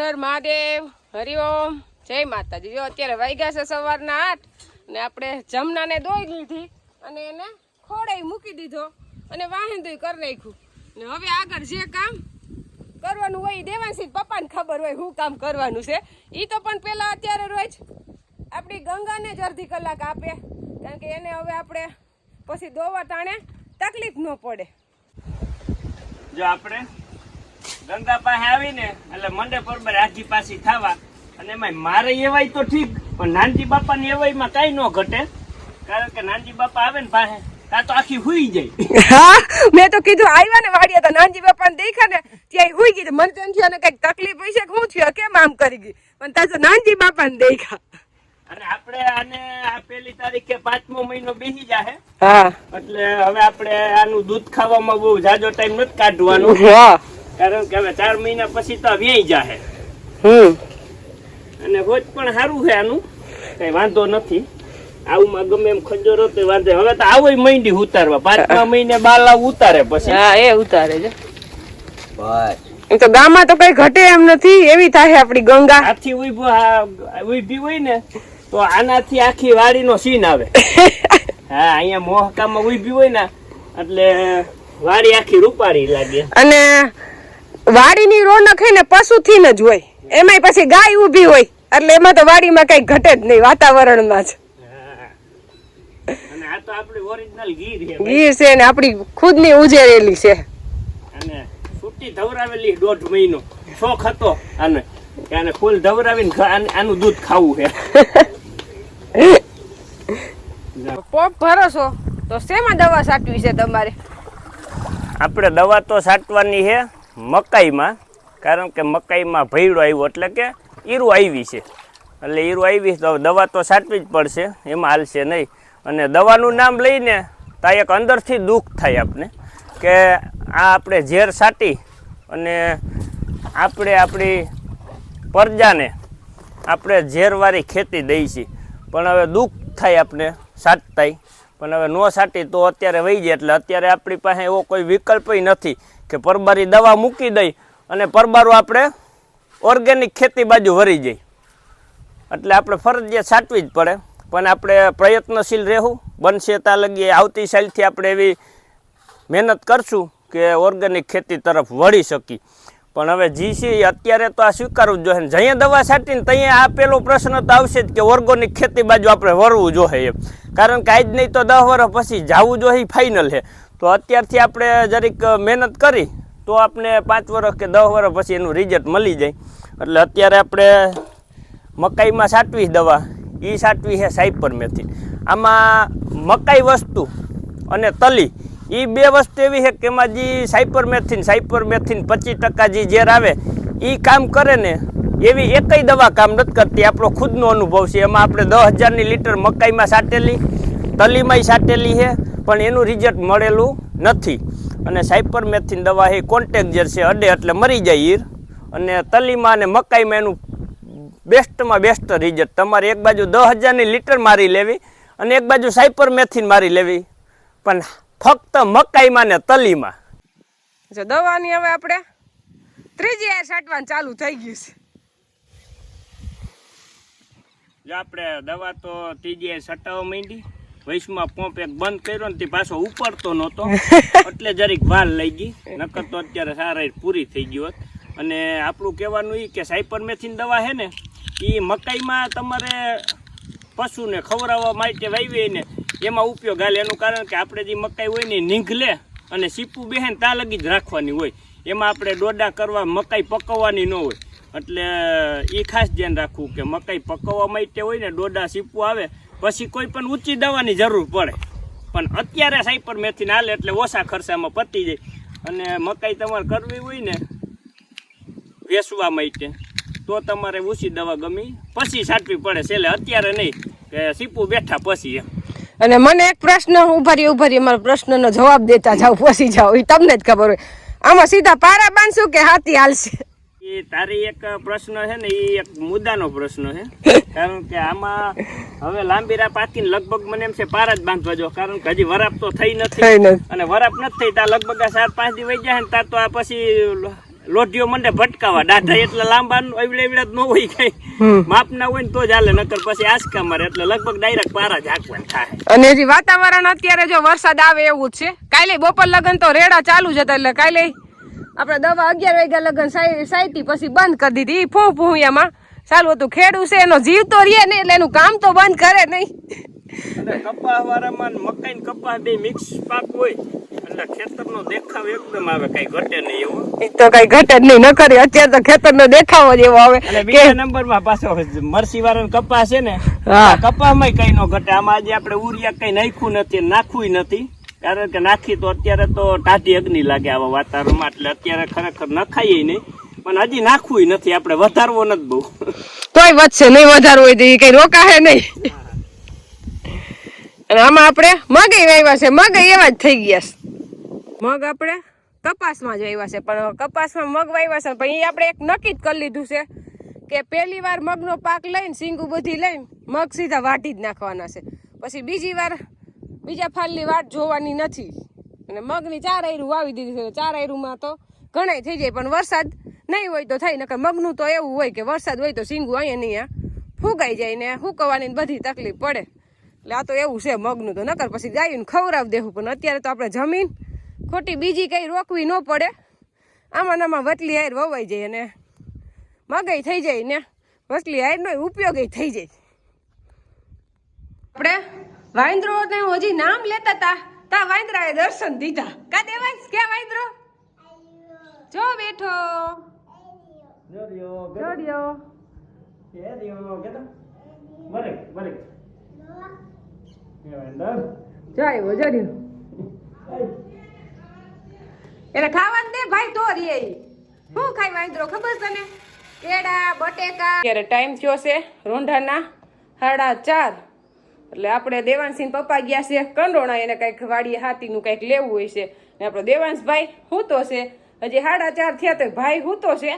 હર મહાદેવ હરિઓમ જય માતાજી. જો અત્યારે વાગ્યા છે સવારના આઠ અને આપણે જમનાને દોઈ લીધી અને એને ખોડે મૂકી દીધો અને વાહિંદુય કરી નાખ્યું. ને હવે આગળ જે કામ કરવાનું હોય દેવાંશી પપ્પાને ખબર હોય શું કામ કરવાનું છે. એ તો પણ પહેલાં અત્યારે રોજ આપણી ગંગાને જ અડધી કલાક આપે. કારણ કે એને હવે આપણે પછી દોવા ટાણે તકલીફ ન પડે. જો આપણે ગંગા પાસે આવીને એટલે મંડે બરોબર આજી પાછી થવા. અને એમાં મારે એવાય તો ઠીક પણ નાનજી બાપાની એવાયમાં કાંઈ ન ઘટે. કારણ કે નાનજી બાપા આવે ને પાસે ત્યાં તો આખી હુઈ જાય. હા મેં તો કીધું આવ્યા ને વાડિયા તો નાનજી બાપાને દેખા ને ત્યાં હુઈ ગઈ. તો તો એમ થયું તકલીફ કે કેમ આમ કરી ગઈ? પણ ત્યાં તો નાનજી બાપાને દેખા. અને આપણે આને આ પેલી તારીખે પાંચમો મહિનો બેસી જાહે. હા. એટલે હવે આપણે આનું દૂધ ખાવામાં બહુ જાજો ટાઈમ નથી કાઢવાનો. હા. કારણ કે હવે ચાર મહિના પછી તો વ્યાઈ જાહે. હમ. અને રોજ પણ સારું છે આનું. કઈ વાંધો નથી. આવું ગમે એમ ખંજોરો તો વાંધો. હવે તો આવો માંડી ઉતારવા. પાંચમા મહિને બાલા ઉતારે પછી. હા એ ઉતારે છે. તો ગામમાં તો કઈ ઘટે એમ નથી. એવી થાય આપણી ગંગા. આથી ઊભો ઊભી હોય ને તો આનાથી આખી વાડીનો સીન આવે. હા અહીંયા મોહકામાં ઊભી હોય ને એટલે વાડી આખી રૂપારી લાગે. અને વાડીની રોનક હે ને પશુથી જ હોય. એમાંય પછી ગાય ઊભી હોય. એટલે એમાં તો વાડીમાં કઈ ઘટે જ નહીં વાતાવરણમાં જ. હા. અને આ તો આપણી ઓરિજિનલ ગીર છે ને આપણી ખુદની ઉજેરેલી છે. અને સુટી ધવરાવેલી દોઢ મહિનો. શોખ હતો અને ફૂલ ધવરાવીને આનું દૂધ ખાવું છે. પોપ ભરો છો તો શેમાં દવા સાટવી છે તમારે? આપણે દવા તો સાટવાની છે. મકાઈમાં, કારણ કે મકાઈમાં ભૈડો આવ્યો એટલે કે ઈરું આવી છે. એટલે ઈરું આવી તો દવા તો સાચવી જ પડશે, એમાં હાલશે નહીં. અને દવાનું નામ લઈને તા એક અંદરથી દુઃખ થાય આપણે કે આ આપણે ઝેર સાટી અને આપણે આપણી પ્રજાને આપણે ઝેરવાળી ખેતી દઈ છીએ પણ હવે દુઃખ થાય આપણે સાટતાય પણ હવે ન સાટી તો અત્યારે વહી જાય, એટલે અત્યારે આપણી પાસે એવો કોઈ વિકલ્પ નથી. કે પરબારી દવા મૂકી દઈ અને પરબારું આપણે ઓર્ગેનિક ખેતી બાજુ વરી જાય એટલે આપણે ફરજિયાત સાચવી જ પડે. પણ આપણે પ્રયત્નશીલ રહેવું. બનશે તા લગી આવતી સાલથી આપણે એવી મહેનત કરશું કે ઓર્ગેનિક ખેતી તરફ વળી શકી પણ હવે જી છે અત્યારે તો આ સ્વીકારવું જોઈએ. જઈએ દવા છાંટીને ત્યાં આ પેલો પ્રશ્ન તો આવશે જ કે ઓર્ગોનિક ખેતી બાજુ આપણે વળવું જોઈએ એમ. કારણ કે આજ નહીં તો દસ વર્ષ પછી જવું જોઈએ ફાઇનલ છે. તો અત્યારથી આપણે જરીક મહેનત કરી તો આપણે પાંચ વર્ષ કે દસ વર્ષ પછી એનું રિઝલ્ટ મળી જાય. એટલે અત્યારે આપણે મકાઈમાં સાટવી દવા એ સાટવી છે સાઈપર મેથી. આમાં મકાઈ વસ્તુ અને તલી એ બે વસ્તુ એવી છે કે એમાં જે સાઈપર મેથીન સાઈપર મેથીન પચીસ ટકા જે ઝેર આવે એ કામ કરે ને, એવી એકય દવા કામ નથી કરતી. આપણો ખુદનો અનુભવ છે. એમાં આપણે દસ હજારની લીટર મકાઈમાં છાંટેલી તલીમાંય સાટેલી છે પણ એનું રિઝલ્ટ મળેલું નથી. અને સાઈપર મેથીન દવા એ કોન્ટેક્જર છે અડે એટલે મરી જાય ઈર અને તલીમાં અને મકાઈમાં એનું બેસ્ટમાં બેસ્ટ રિઝલ્ટ તમારે એક બાજુ દસ હજારની લીટર મારી લેવી અને એક બાજુ સાઈપર મેથીન મારી લેવી. પણ ફક્ત મકાઈમાં ને તલીમાં. જો દવાની હવે આપણે ત્રીજી આ છાંટવાનું ચાલુ થઈ ગયું છે. આપણે દવા તો ત્રીજી સટાવવા માંડી. વૈશમાં પંપ એક બંધ કર્યો ને તે પાછો ઉપડતો નહોતો. એટલે જરીક વાલ લઈ ગઈ. નકર તો અત્યારે સારા પૂરી થઈ ગઈ હોત. અને આપણું કહેવાનું એ કે સાઈપર મેથીન દવા છે ને એ મકાઈમાં તમારે પશુને ખવડાવવા માટે વાવીએ ને એમાં ઉપયોગ હાલે. એનું કારણ કે આપણે જે મકાઈ હોય ને નીંઘ નીંઘલે અને સીપું બેહેન ત્યાં લગી જ રાખવાની હોય. એમાં આપણે ડોડા કરવા મકાઈ પકવવાની ન હોય. એટલે એ ખાસ ધ્યાન રાખવું કે મકાઈ પકવવા માટે હોય ને ડોડા સીપું આવે પછી કોઈ પણ ઊંચી દવાની જરૂર પડે. પણ અત્યારે સાઈપર મેથી હાલે એટલે ઓછા ખર્ચામાં પતી જાય. અને મકાઈ તમારે કરવી હોય ને વેસવા માટે, તો તમારે ઊંચી દવા ગમી. પછી છાંટવી પડે, છેલ્લે અત્યારે નહીં, કે સીપું બેઠા પછી એમ. અને મને એક પ્રશ્ન, ઉભારી ઉભારી મારા પ્રશ્નનો જવાબ દેતા જાવ પછી જાવ એ તમને જ ખબર હોય. આમાં સીધા પારા બાંધશું કે હાથી હાલશે? એ તારી એક પ્રશ્ન છે ને એ એક મુદ્દાનો પ્રશ્ન છે. કારણ કે આમાં હવે લાંબી રાહ પાકીને લગભગ મને એમ છે પાર જ બાંધવા જો. કારણ કે હજી વરાપ તો થઈ નથી. અને વરાપ નથી થઈ ત્યાં લગભગ આ ચાર પાંચ દિવસ વહી જાય ને ત્યાં તો આ પછી લોઢીઓ મંડે ભટકાવા. દાઢા એટલા લાંબા એવડે એવડે ન હોય કઈ માપ ના હોય ને તો જ હાલે નકર પછી આસકા મારે. એટલે લગભગ ડાયરેક્ટ પારા જ હાંકવાના થાય. અને હજી વાતાવરણ અત્યારે જો વરસાદ આવે એવું જ છે. કાલે બપોર લગન તો રેડા ચાલુ જ હતા એટલે કાલે આપણે દવા અગિયાર વાગ્યા લગન સાયટી પછી બંધ કરી દીધી. ઈ ફૂ ફૂયામાં ચાલુ હતું. ખેડૂ છે એનો જીવ તો રહે નહીં એટલે એનું કામ તો બંધ કરે નહીં. કપાસ વાળામાં મકાઈ ને કપાસ બે મિક્સ પાક હોય એટલે ખેતરનો દેખાવ એકદમ આવે કઈ ઘટે નહીં એવું. તો કઈ ઘટે જ નહીં. ન કરી અત્યારે તો ખેતરનો દેખાવ જ એવો આવે અને બીજા નંબરમાં પાછો મરસી વાળો કપાસ છે ને હા. કપાસમાં કઈ નો ઘટે. આમાં આજે આપણે ઉરિયા કઈ નાખ્યું નથી નાખવું નથી. કારણ કે નાખી તો અત્યારે તો ટાઢી અગ્નિ લાગે આવા વાતાવરણમાં, એટલે અત્યારે ખરેખર નખાય નહીં પણ હજી નાખવું નથી, આપણે વધારવો નથી બહુ. તોય વધશે, નહીં વધારવું હોય તો કઈ રોકાશે નહીં. અને આમાં આપણે મગઈ વાવ્યા છે મગઈ એવા જ થઈ ગયા છે. મગ આપણે કપાસમાં જ વાવ્યા છે, પણ કપાસમાં મગ વાવ્યા છે, પણ એ આપણે એક નક્કી જ કરી લીધું છે કે પહેલી વાર મગનો પાક લઈને, સિંગુ બધી લઈને મગ સીધા વાટી જ નાખવાના છે. પછી બીજી વાર બીજા ફાલની વાટ જોવાની નથી. અને મગની ચાર આયરું વાવી દીધી છે. ચાર આયરુંમાં તો ઘણાય થઈ જાય, પણ વરસાદ નહીં હોય તો થાય, નકર મગનું તો એવું હોય કે વરસાદ હોય તો સીંગું અહીંયા અહીંયા ફૂગાઈ જાય ને હુકવવાની બધી તકલીફ પડે. એટલે આ તો એવું છે મગનું તો. નકર પછી ગાયું ખવડાવી દેવું. પણ અત્યારે તો આપણે જમીન ખોટી બીજી કંઈ રોકવી ન પડે. આમાં આમાં વટલી આયર વવાઈ જાય અને મગઈ થઈ જાય ને વટલી આયરનો ઉપયોગ થઈ જાય. આપણે વાંદરો ને હજી નામ લેતા તા. તા વાંદરાએ દર્શન દીધા. કા દેવાય કે વાંદરો? જો બેઠો. જોડ્યો જો આવ્યો જોડ્યો એને ખાવાનું દે ભાઈ તો રે ઈ. શું ખાય વાંદરો ખબર તને? કેળા બટેકા. અત્યારે ટાઈમ થયો છે રોંઢાના સાડા ચાર. એટલે આપણે દેવાંશીન પપ્પા ગયા છે, કંડોણા એને કંઈક વાડીએ હાથીનું કંઈક લેવું હોય છે. ને આપણો દેવાંશભાઈ હૂતો છે. હજી સાડા ચાર થયા તો ભાઈ હૂતો છે.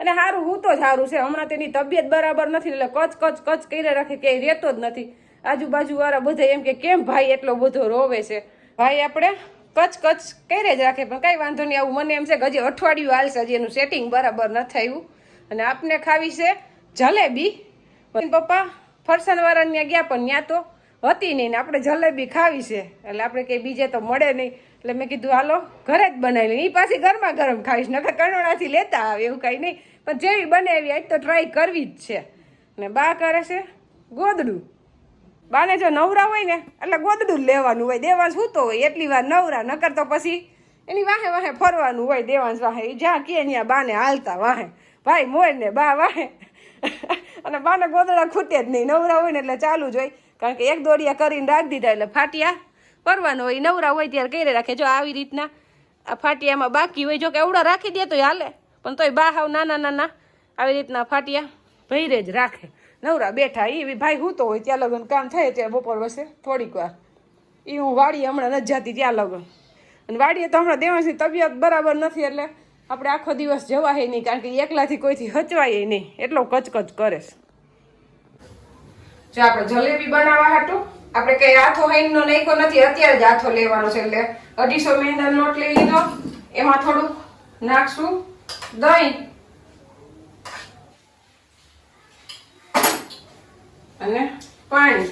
અને સારું હૂતો જ સારું છે. હમણાં તેની તબિયત બરાબર નથી, એટલે કચ કચ કચ કરી રાખે કે રહેતો જ નથી. આજુબાજુ વાળા બધા એમ કે, કેમ ભાઈ એટલો બધો રોવે છે? ભાઈ આપણે કચ કચ કરે જ રાખે, પણ કઈ વાંધો નહીં. આવું મને એમ છે કે હજી અઠવાડિયું હાલશે, હજી એનું સેટિંગ બરાબર ન થયું. અને આપને ખાવી છે જલેબી. પપ્પા ફરસાણ વાળા ત્યાં ગયા પણ ત્યાં તો હતી નહીં ને આપણે જલેબી ખાવી છે. એટલે આપણે કંઈ બીજે તો મળે નહીં. એટલે મેં કીધું, હાલો, ઘરે જ બનાવી એ પાછી ગરમા ગરમ ખાવીશ નકર કણોડાથી લેતા આવે એવું કાંઈ નહીં. પણ જેવી બને એવી આજ તો ટ્રાય કરવી જ છે. ને બા કરે છે ગોદડું. બાને જો નવરા હોય ને, એટલે ગોદડું જ લેવાનું હોય. દેવાંશ સૂતો હોય, એટલી વાર નવરા, નકર તો પછી એની વાહે વાહે ફરવાનું હોય દેવાંશ વાહે. એ જ્યાં કે ત્યાં બાને હાલતા વાહે. ભાઈ મોર ને બા વાહે. અને બાને ગોદડા ખૂટે જ નહીં. નવરા હોય ને એટલે ચાલુ જ હોય. કારણ કે એક દોડિયા કરીને રાખી દીધા એટલે ફાટિયા પરવાનું હોય. નવરા હોય ત્યારે કરી રાખે. જો આવી રીતના આ ફાટિયામાં બાકી હોય, જો કે એવડા રાખી દે તો હાલે. પણ તોય બા હાવ નાના નાના આવી રીતના ફાટિયા ભૈરે જ રાખે. નવરા બેઠા એ ભાઈ હું તો હોય, ત્યાં લગન કામ થાય ત્યાં બપોર વસે થોડીક વાર. એ હું વાડીએ હમણાં નથી જતી ત્યાં લગન. અને વાડીએ તો હમણાં દેવાંશની તબિયત બરાબર નથી એટલે આપણે આખો દિવસ જવાય નહીં, કારણ કે એકલાથી કોઈથી હચવાય નહીં. એટલો કચકચ કરે જો આપણે જલેબી બનાવવા હાટું, આપણે કઈ આથો હાઈનો નાખ્યો નથી, અત્યારે જ આથો લેવાનો છે, એટલે અઢીસો મેંદાનો લોટ લઈ લીધો. એમાં થોડુંક નાખશું. દહીં. અને પાણી.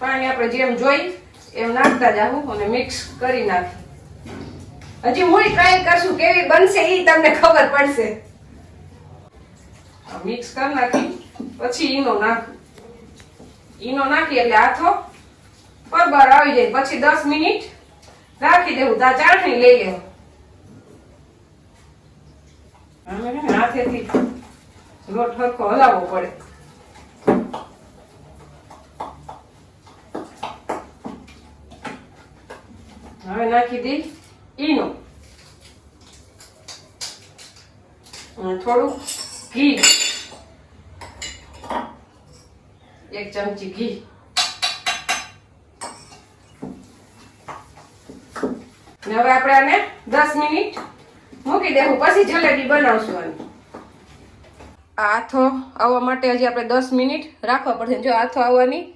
પાણી આપણે જેમ જોઈ, એમ નાખતા જાવું અને મિક્સ કરી નાખી હજી હું ટ્રાય કરશું, કેવી બનશે એ તમને ખબર પડશે. મિક્સ કરી નાખી, પછી ઈનો નાખું. ઈનો નાખી એટલે આથો પરબર આવી જાય. પછી દસ મિનિટ રાખી દેવું. તા ચાળણી લઈ લેવું આમે છે ને હાથેથી લોટ હરખો હલાવવો પડે. હવે નાખી દઈ. ઈનો. અને થોડું ઘી. એક ચમચી ઘી. હવે આપણે આને દસ મિનિટ મૂકી દેવું. પછી જલેબી બનાવશું આ આથો આવવા માટે હજી આપણે દસ મિનિટ રાખવા પડશે. જો આથો આવવાની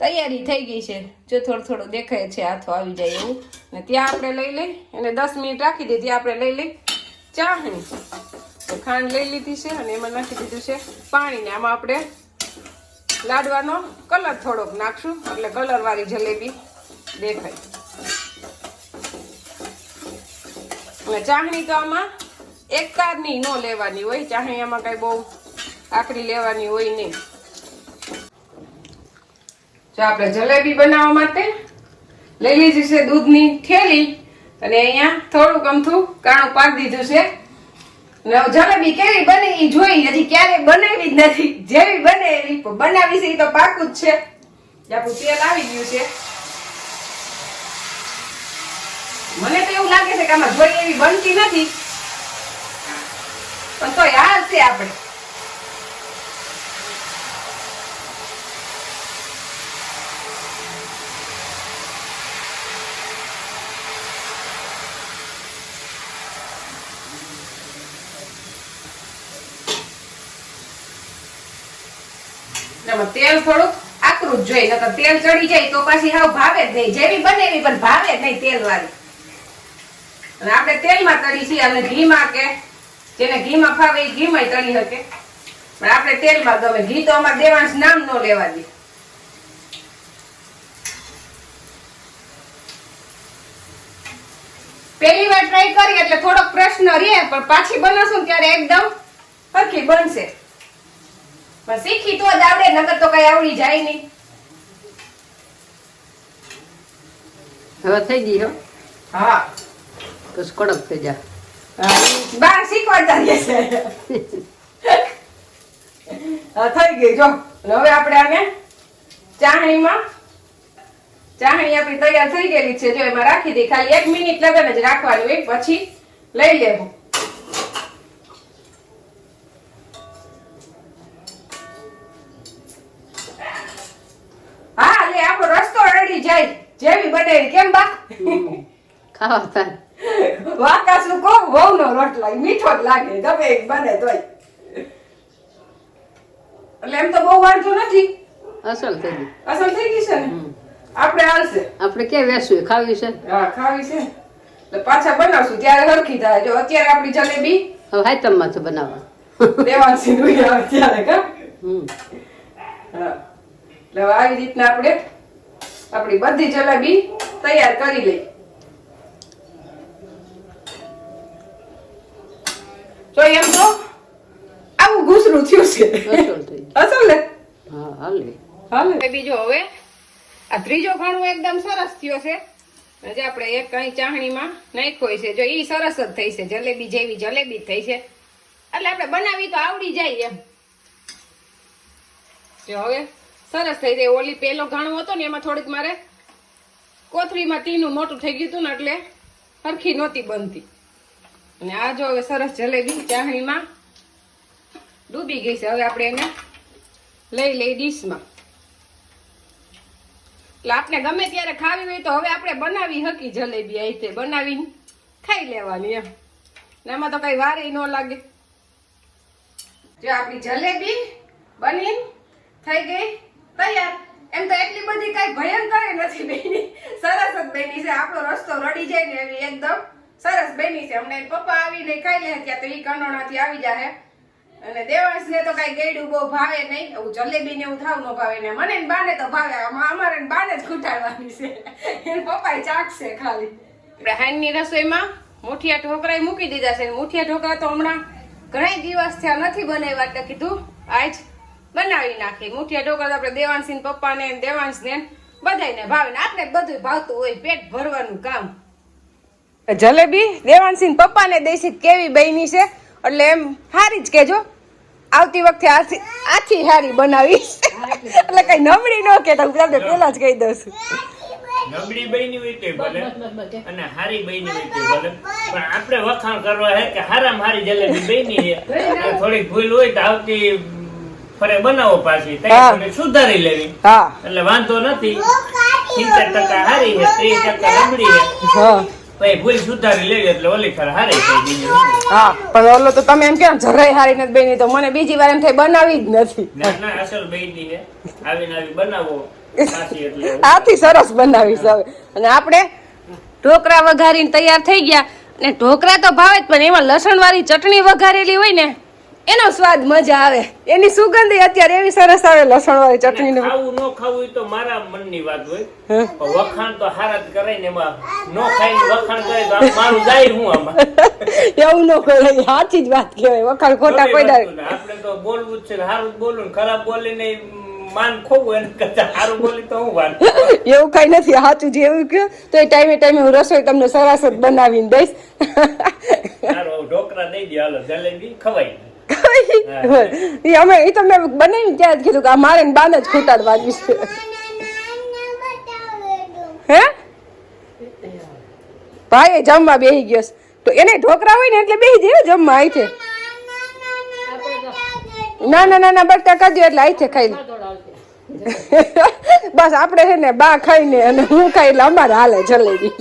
તૈયારી થઈ ગઈ છે. જો થોડું થોડું દેખાય છે, હાથો આવી જાય એવું. ને ત્યાં આપણે લઈ લઈ અને દસ મિનિટ રાખી દીધી આપણે લઈ લઈ ચાહણી. તો ખાંડ લઈ લીધી છે અને એમાં નાખી દીધું છે પાણી ને આમાં આપણે લાડવાનો કલર થોડોક નાખશું, એટલે કલર વાળી જલેબી દેખાય. અને ચાહણી તો આમાં એક કારની ન લેવાની હોય, ચાહણી આમાં કઈ બહુ આકરી લેવાની હોય નહીં. જો આપણે જલેબી બનાવવા માટે લઈ લીધી છે દૂધની થેલી. અને અહીંયા થોડુંક અમથું કાણું પાડી દીધું છે. અને જલેબી કેવી બને એ જોઈ. હજી ક્યારે બનાવી જ નથી. જેવી બને એવી. બનાવી છે એ તો પાકું જ છે. આપણું તેલ આવી ગયું છે. મને તો એવું લાગે છે કે આમાં જોઈ એવી બનતી નથી. પણ તોય હાલ છે આપણે. એમાં તેલ થોડુંક આકરું જ જોઈએ, નકર તેલ ચડી જાય તો પાછી હાવ ભાવે જ નહીં. જેવી બને એવી પણ ભાવે જ નહીં તેલ વાળી અને આપણે તેલમાં તળી છીએ અને ઘીમાં કે જેને ઘીમાં ફાવે એ ઘીમાં તળી શકે પણ આપણે તેલમાં ગમે ઘી તો અમારે દેવાંશ નામ ન લેવા દે. પહેલી વાર ટ્રાય કરી એટલે થોડોક પ્રશ્ન રહે, પણ પાછી બનાવશું ત્યારે એકદમ સરખી બનશે. પણ શીખી તો જ આવડે નકર તો કઈ આવડી જાય નહીં. હવે થઈ ગઈ હો. હા. તો કડક થઈ જા. બાર શીખવાડતા રહે છે. થઈ ગઈ જો. હવે આપણે આને ચાહણીમાં ચાહણી આપણી તૈયાર થઈ ગયેલી છે. જો એમાં રાખી દઈ ખાલી એક મિનિટ લગન જ રાખવાની હોય પછી લઈ લેવું. જેવી બને કેમ બા? ખાવા વાકા શું કો વહુ નો રોટલો મીઠો જ લાગે ગમે એક બને તોય. એટલે એમ તો બહુ વાંધો નથી. અસલ થઈ ગઈ અસલ થઈ ગઈ છે ને? આપણે હાલશે. આપણે કે વેસુ ખાવી છે? હા ખાવી છે. એટલે પાછા બનાવશું ત્યારે હરખી થાય. જો અત્યારે આપણી જલેબી હવે હાઈતમમાંથી બનાવવા. દેવાંશી નું આવે ત્યારે કા? હમ. એટલે આવી રીતના આપણે આપણી બધી જલેબી તૈયાર કરી લઈ. તો એમ તો આવું ઘૂસરું થયું છે. અસલ ને? હા હાલે. હાલે. બીજો હવે આ ત્રીજો ખાણું એકદમ સરસ થયો છે. અને આપણે એક કઈ ચાહણીમાં નાખ્યો છે. જો એ સરસ જ થઈ છે. જલેબી જેવી જલેબી થઈ છે. એટલે આપણે બનાવી તો આવડી જાય એમ. જો હવે સરસ થઈ જાય. ઓલી પેલો ઘાણો હતો ને, એમાં થોડીક મારે કોથળીમાં તીનું મોટું થઈ ગયું હતું ને, એટલે સરખી નહોતી બનતી. અને આ જો હવે સરસ જલેબી ચાહણીમાં ડૂબી ગઈ છે. હવે આપણે એને લઈ લઈ ડીશમાં. એટલે આપણે ગમે ત્યારે ખાવી હોય તો હવે આપણે બનાવી હકી જલેબી આ રીતે બનાવીને ખાઈ લેવાની એમ. ને એમાં તો કઈ વારે ન લાગે. જો આપણી જલેબી બની થઈ ગઈ. તૈયાર. એમ તો એટલી બધી કઈ ભયંકર નથી બેની સરસ જ બેની છે. આપણો રસ્તો રડી જાય ને એવી એકદમ સરસ બેની છે. હમણાં પપ્પા આવીને ખાઈ લે ત્યાં તો એ કંડોણાથી આવી જાય અને દેવાંશ ને તો કઈ ગેડું બહુ ભાવે નહીં. એવું જલેબી ને એવું થાવ ન ભાવે. ને મને બાને તો ભાવે. અમારે બાને જ ખૂટાડવાની છે. એને પપ્પા ચાખશે ખાલી. આપણે હાઈની રસોઈમાં મુઠિયા ઢોકળા મૂકી દીધા છે. મુઠિયા ઢોકળા તો હમણાં ઘણા દિવસ થયા નથી બનાવ્યા, એટલે કીધું આજ બનાવી નાખી. મુઠિયા ઢોકળા આપણે દેવાંશી ને પપ્પા ને દેવાંશ ને બધાને ભાવે આપણે બધું ભાવતું હોય પેટ ભરવાનું કામ. જલેબી દેવાંશી પપ્પાને દેશી કેવી બની છે? એટલે એમ હારી જ કેજો આવતી વખતે આથી આથી હારી બનાવીશ. એટલે કઈ નબળી ન કે હું તમને પેલા જ કહી દઉં છું. નબળી બની હોય તે ભલે અને હારી બની હોય તે ભલે. પણ આપણે વખાણ કરવા હે કે હારામ હારી જલેબી બની થોડીક ભૂલ હોય તો આવતી ફરે બનાવો પાછી. સુધારી લેવી. હા. એટલે વાંધો નથી. સિત્તેર ટકા હારી છે ત્રીસ ટકા નબળી છે. ભૂલ સુધારી લેવી એટલે ઓલી ફર હારી થઈ બીજું હા પણ ઓલો તો તમે એમ કેમ જરાય હારી નથી બની તો મને બીજી વાર એમ થાય બનાવી જ નથી. ના ના અસલ બની છે. આવીને આવી બનાવો. આથી સરસ બનાવીશ હવે. અને આપણે ઢોકળા વઘારીને તૈયાર થઈ ગયા. અને ઢોકળા તો ભાવે જ પણ એમાં લસણ વાળી ચટણી વઘારેલી હોય ને એનો સ્વાદ મજા આવે. એની સુગંધ અત્યારે એવી સરસ આવે લસણ વાળી ચટણી ને ખાવું ન ખાવું તો મારા મનની વાત હોય. વખાણ તો હારા જ કરે ને એમાં. નો ખાઈ વખાણ કરે તો મારું જાય હું આમાં? એવું ન કરે સાચી જ વાત કહેવાય. વખાણ ખોટા કોઈ. આપણે તો બોલવું જ છે સારું જ બોલવું ને ખરાબ બોલીને માન ખોવું એને કરતા સારું બોલી તો હું વાત એવું કઈ નથી સાચું જે એવું કહ્યું તો એ ટાઈમે ટાઈમે હું રસોઈ તમને સરસ જ બનાવીને દઈશ. ઢોકરા દઈ દે હાલો જલેબી ખવાય. ઈ અમે એ તો મેં બનાવીને ત્યાં જ કીધું કે આ મારે બાને જ ખૂટાડવાની છે. હે? ભાઈ જમવા બેહી ગયો તો એને ઢોકરા હોય ને એટલે બેહી જાય જમવા આઈ છે ના ના ના ના બટકા કરજો એટલે આઈ છે ખાઈ. બસ આપણે છે ને બા ખાઈને અને હું ખાઈ એટલે અમારે હાલે જલેબી.